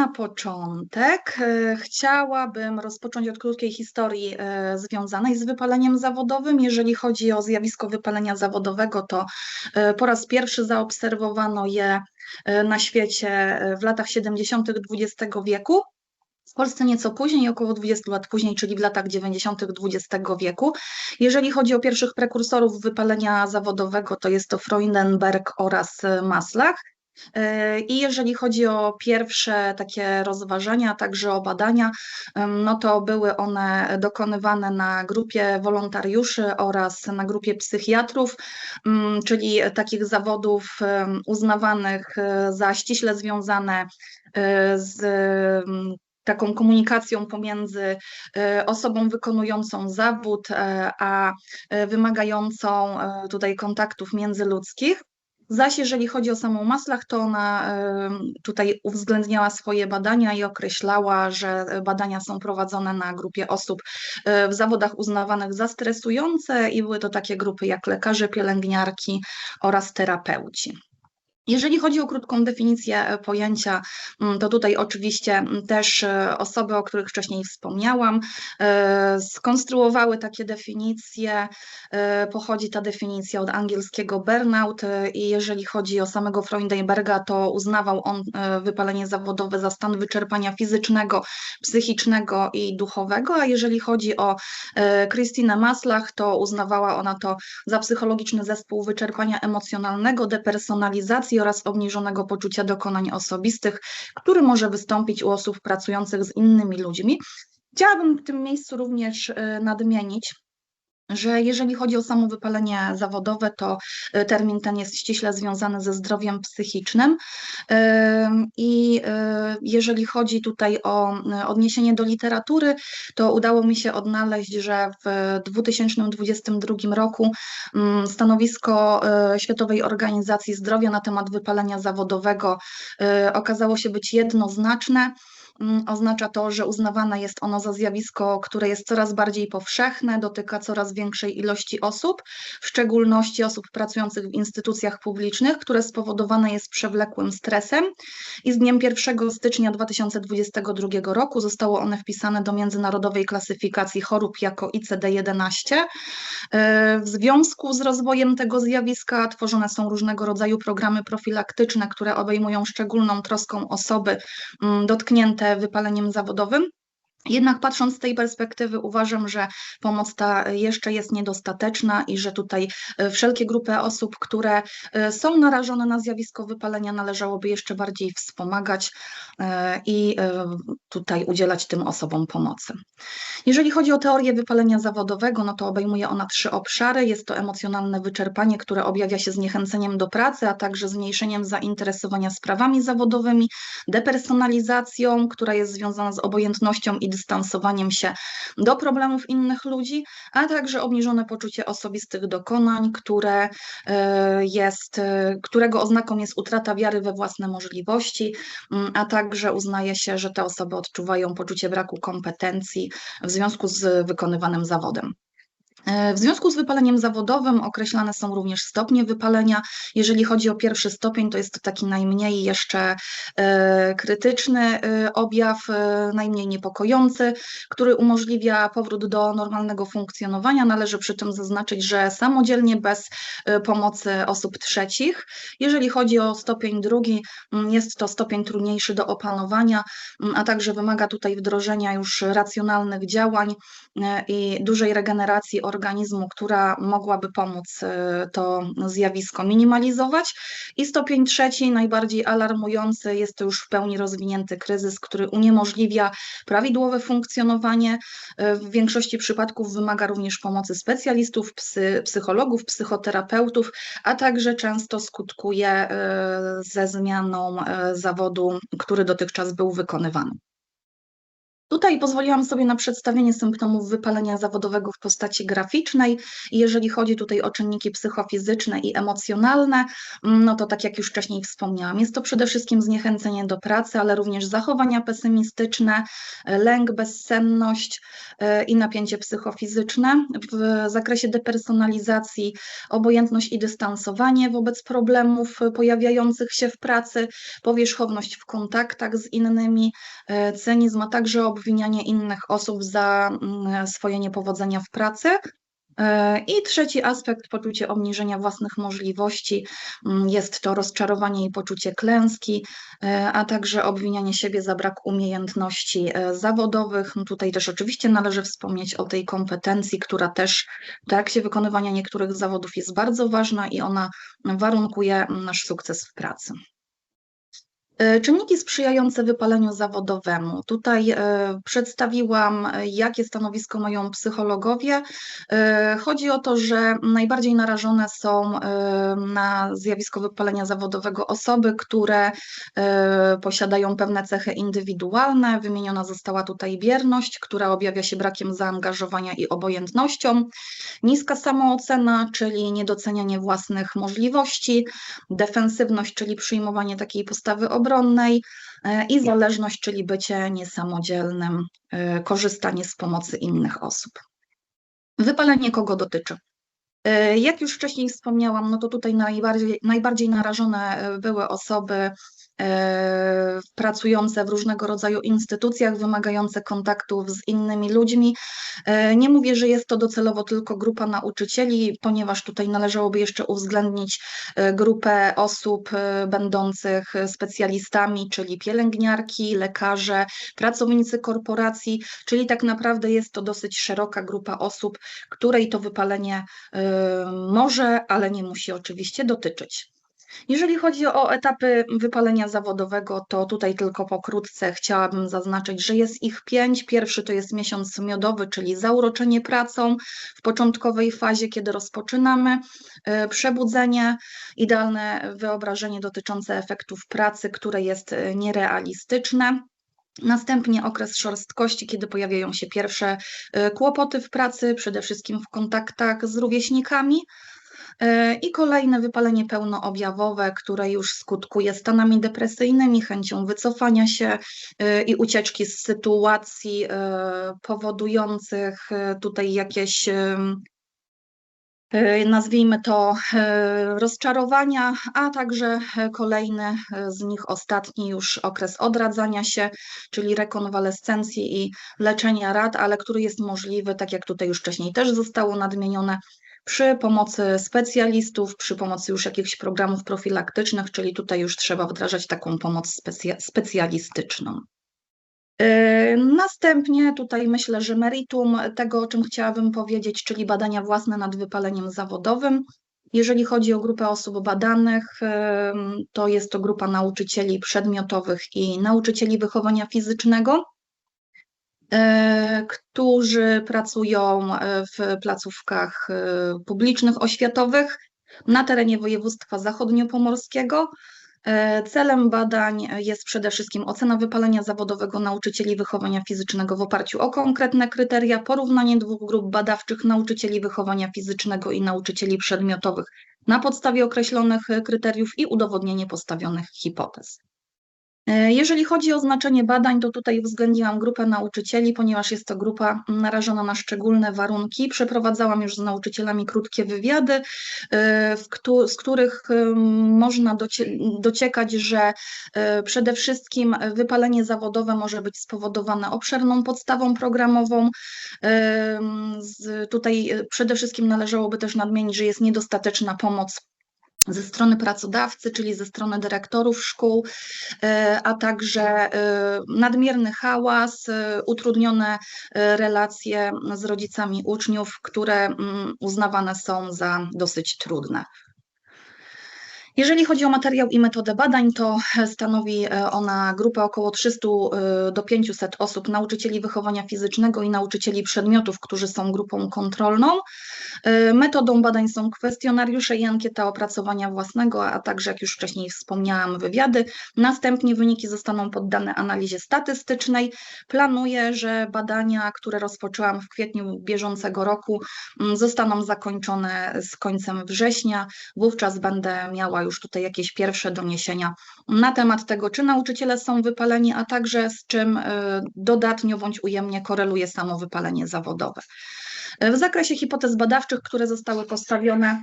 na początek e, chciałabym rozpocząć od krótkiej historii e, związanej z wypaleniem zawodowym. Jeżeli chodzi o zjawisko wypalenia zawodowego, to e, po raz pierwszy zaobserwowano je na świecie w latach 70. XX wieku. W Polsce nieco później, około 20 lat później, czyli w latach 90. XX wieku. Jeżeli chodzi o pierwszych prekursorów wypalenia zawodowego, to jest to Freudenberg oraz Maslach. I jeżeli chodzi o pierwsze takie rozważania, także o badania, no to były one dokonywane na grupie wolontariuszy oraz na grupie psychiatrów, mm, czyli takich zawodów uznawanych e, za ściśle związane e, z mm, taką komunikacją pomiędzy e, osobą wykonującą zawód, a wymagającą tutaj kontaktów międzyludzkich. Zaś jeżeli chodzi o samą Maslach, to ona tutaj uwzględniała swoje badania i określała, że badania są prowadzone na grupie osób e, w zawodach uznawanych za stresujące i były to takie grupy jak lekarze, pielęgniarki oraz terapeuci. Jeżeli chodzi o krótką definicję e, pojęcia, mm, to tutaj oczywiście mm, też e, osoby, o których wcześniej wspomniałam, e, skonstruowały takie definicje. Pochodzi ta definicja od angielskiego burnout i jeżeli chodzi o samego Freudenberga, to uznawał on wypalenie zawodowe za stan wyczerpania fizycznego, psychicznego i duchowego, a jeżeli chodzi o Christine Maslach, to uznawała ona to za psychologiczny zespół wyczerpania emocjonalnego, oraz obniżonego poczucia dokonań osobistych, który może wystąpić u osób pracujących z innymi ludźmi. Chciałabym w tym miejscu również y, nadmienić, że jeżeli chodzi o samo wypalenie zawodowe, to y, termin ten jest ściśle związany ze zdrowiem psychicznym. I y, jeżeli chodzi tutaj o y, odniesienie do literatury, to udało mi się odnaleźć, że w 2022 roku mm, stanowisko Światowej Organizacji Zdrowia na temat wypalenia zawodowego okazało się być jednoznaczne. Mm, oznacza to, że uznawane jest ono za zjawisko, które jest coraz bardziej powszechne, dotyka coraz większej ilości osób, w szczególności osób pracujących w instytucjach publicznych, które spowodowane jest przewlekłym stresem. I z dniem 1 stycznia 2022 roku zostało one wpisane do Międzynarodowej Klasyfikacji Chorób jako ICD-11. E, w związku z rozwojem tego zjawiska tworzone są różnego rodzaju programy profilaktyczne, które obejmują szczególną troską osoby mm, dotknięte wypaleniem zawodowym. Jednak patrząc z tej perspektywy, uważam, że pomoc ta jeszcze jest niedostateczna i że tutaj e, wszelkie grupy osób, które e, są narażone na zjawisko wypalenia, należałoby jeszcze bardziej wspomagać e, i tutaj udzielać tym osobom pomocy. Jeżeli chodzi o teorię wypalenia zawodowego, no to obejmuje ona trzy obszary. Jest to emocjonalne wyczerpanie, które objawia się zniechęceniem do pracy, a także zmniejszeniem zainteresowania sprawami zawodowymi, depersonalizacją, która jest związana z obojętnością i dystansowaniem się do problemów innych ludzi, a także obniżone poczucie osobistych dokonań, które e, jest, e, którego oznaką jest utrata wiary we własne możliwości, mm, a także uznaje się, że te osoby odczuwają poczucie braku kompetencji w związku z wykonywanym zawodem. E, w związku z wypaleniem zawodowym określane są również stopnie wypalenia. Jeżeli chodzi o pierwszy stopień, to jest to taki najmniej jeszcze e, krytyczny e, objaw, najmniej niepokojący, który umożliwia powrót do normalnego funkcjonowania. Należy przy tym zaznaczyć, że samodzielnie bez pomocy osób trzecich. Jeżeli chodzi o stopień drugi, jest to stopień trudniejszy do opanowania, a także wymaga tutaj wdrożenia już racjonalnych działań i dużej regeneracji organizmu, która mogłaby pomóc y, to zjawisko minimalizować. I stopień trzeci, najbardziej alarmujący, jest to już w pełni rozwinięty kryzys, który uniemożliwia prawidłowe funkcjonowanie. Y, w większości przypadków wymaga również pomocy specjalistów, psy, psychologów, psychoterapeutów, a także często skutkuje y, ze zmianą zawodu, który dotychczas był wykonywany. Tutaj pozwoliłam sobie na przedstawienie symptomów wypalenia zawodowego w postaci graficznej. Jeżeli chodzi tutaj o czynniki psychofizyczne i emocjonalne, mm, no to tak jak już wcześniej wspomniałam, jest to przede wszystkim zniechęcenie do pracy, ale również zachowania pesymistyczne, lęk, bezsenność e, i napięcie psychofizyczne. W zakresie depersonalizacji obojętność i dystansowanie wobec problemów pojawiających się w pracy, powierzchowność w kontaktach z innymi, e, cynizm, a także obwinianie innych osób za mm, swoje niepowodzenia w pracy. E, I trzeci aspekt, poczucie obniżenia własnych możliwości, mm, jest to rozczarowanie i poczucie klęski, e, a także obwinianie siebie za brak umiejętności e, zawodowych. No tutaj też oczywiście należy wspomnieć o tej kompetencji, która też w trakcie wykonywania niektórych zawodów jest bardzo ważna i ona warunkuje nasz sukces w pracy. E, czynniki sprzyjające wypaleniu zawodowemu. Tutaj e, przedstawiłam, e, jakie stanowisko mają psychologowie. Chodzi o to, że najbardziej narażone są na zjawisko wypalenia zawodowego osoby, które posiadają pewne cechy indywidualne. Wymieniona została tutaj bierność, która objawia się brakiem zaangażowania i obojętnością, niska samoocena, czyli niedocenianie własnych możliwości, defensywność, czyli przyjmowanie takiej postawy obronnej, obronnej e, i zależność, czyli bycie niesamodzielnym, e, korzystanie z pomocy innych osób. Wypalenie kogo dotyczy? E, jak już wcześniej wspomniałam, no to tutaj najbardziej, najbardziej narażone były osoby pracujące w różnego rodzaju instytucjach, wymagające kontaktów z innymi ludźmi. E, nie mówię, że jest to docelowo tylko grupa nauczycieli, ponieważ tutaj należałoby jeszcze uwzględnić e, grupę osób będących specjalistami, czyli pielęgniarki, lekarze, pracownicy korporacji, czyli tak naprawdę jest to dosyć szeroka grupa osób, której to wypalenie może, ale nie musi oczywiście dotyczyć. Jeżeli chodzi o etapy wypalenia zawodowego, to tutaj tylko pokrótce chciałabym zaznaczyć, że jest ich pięć. Pierwszy to jest miesiąc miodowy, czyli zauroczenie pracą w początkowej fazie, kiedy rozpoczynamy e, przebudzenie, idealne wyobrażenie dotyczące efektów pracy, które jest e, nierealistyczne. Następnie okres szorstkości, kiedy pojawiają się pierwsze e, kłopoty w pracy, przede wszystkim w kontaktach z rówieśnikami. E, I kolejne wypalenie pełnoobjawowe, które już skutkuje stanami depresyjnymi, chęcią wycofania się e, i ucieczki z sytuacji e, powodujących tutaj jakieś nazwijmy to rozczarowania, a także kolejny z nich, ostatni już okres odradzania się, czyli rekonwalescencji i leczenia rad, ale który jest możliwy, tak jak tutaj już wcześniej też zostało nadmienione, przy pomocy specjalistów, przy pomocy już jakichś programów profilaktycznych, czyli tutaj już trzeba wdrażać taką pomoc specja specjalistyczną. Yy, następnie tutaj myślę, że meritum tego, o czym chciałabym powiedzieć, czyli badania własne nad wypaleniem zawodowym. Jeżeli chodzi o grupę osób badanych, yy, to jest to grupa nauczycieli przedmiotowych i nauczycieli wychowania fizycznego. E, którzy pracują e, w placówkach e, publicznych, oświatowych na terenie województwa zachodniopomorskiego. Celem badań jest przede wszystkim ocena wypalenia zawodowego nauczycieli wychowania fizycznego w oparciu o konkretne kryteria, porównanie dwóch grup badawczych nauczycieli wychowania fizycznego i nauczycieli przedmiotowych na podstawie określonych kryteriów i udowodnienie postawionych hipotez. E, jeżeli chodzi o znaczenie badań, to tutaj uwzględniłam grupę nauczycieli, ponieważ jest to grupa narażona na szczególne warunki. Przeprowadzałam już z nauczycielami krótkie wywiady, e, z których można dociekać, że e, przede wszystkim wypalenie zawodowe może być spowodowane obszerną podstawą programową. Tutaj przede wszystkim należałoby też nadmienić, że jest niedostateczna pomoc ze strony pracodawcy, czyli ze strony dyrektorów szkół, e, a także e, nadmierny hałas, e, utrudnione relacje z rodzicami uczniów, które mm, uznawane są za dosyć trudne. Jeżeli chodzi o materiał i metodę badań, to stanowi ona grupę około 300 do 500 osób, nauczycieli wychowania fizycznego i nauczycieli przedmiotów, którzy są grupą kontrolną. E, Metodą badań są kwestionariusze i ankieta opracowania własnego, a także, jak już wcześniej wspomniałam, wywiady. Następnie wyniki zostaną poddane analizie statystycznej. Planuję, że badania, które rozpoczęłam w kwietniu bieżącego roku, mm, zostaną zakończone z końcem września. Wówczas będę miała już tutaj jakieś pierwsze doniesienia na temat tego, czy nauczyciele są wypaleni, a także z czym y, dodatnio bądź ujemnie koreluje samo wypalenie zawodowe. W zakresie hipotez badawczych, które zostały postawione,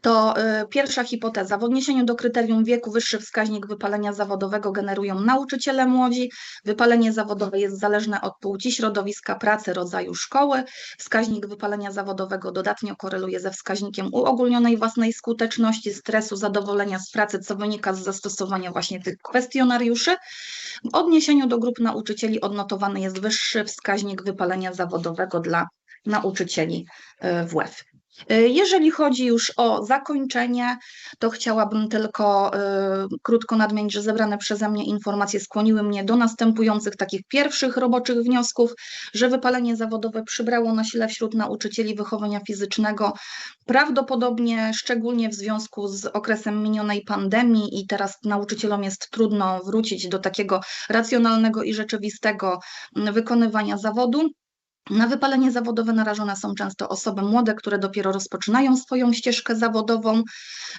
to y, pierwsza hipoteza. W odniesieniu do kryterium wieku wyższy wskaźnik wypalenia zawodowego generują nauczyciele młodzi. Wypalenie zawodowe jest zależne od płci, środowiska pracy, rodzaju szkoły. Wskaźnik wypalenia zawodowego dodatnio koreluje ze wskaźnikiem uogólnionej własnej skuteczności, stresu, zadowolenia z pracy, co wynika z zastosowania właśnie tych kwestionariuszy. W odniesieniu do grup nauczycieli odnotowany jest wyższy wskaźnik wypalenia zawodowego dla nauczycieli y, WF. Y, Jeżeli chodzi już o zakończenie, to chciałabym tylko y, krótko nadmienić, że zebrane przeze mnie informacje skłoniły mnie do następujących takich pierwszych roboczych wniosków, że wypalenie zawodowe przybrało na sile wśród nauczycieli wychowania fizycznego, prawdopodobnie szczególnie w związku z okresem minionej pandemii i teraz nauczycielom jest trudno wrócić do takiego racjonalnego i rzeczywistego wykonywania zawodu. Na wypalenie zawodowe narażone są często osoby młode, które dopiero rozpoczynają swoją ścieżkę zawodową.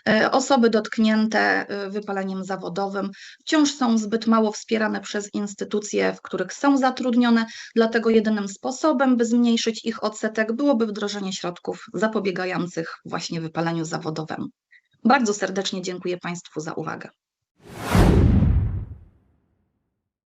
E, Osoby dotknięte e, wypaleniem zawodowym wciąż są zbyt mało wspierane przez instytucje, w których są zatrudnione, dlatego jedynym sposobem, by zmniejszyć ich odsetek, byłoby wdrożenie środków zapobiegających właśnie wypaleniu zawodowemu. Bardzo serdecznie dziękuję Państwu za uwagę.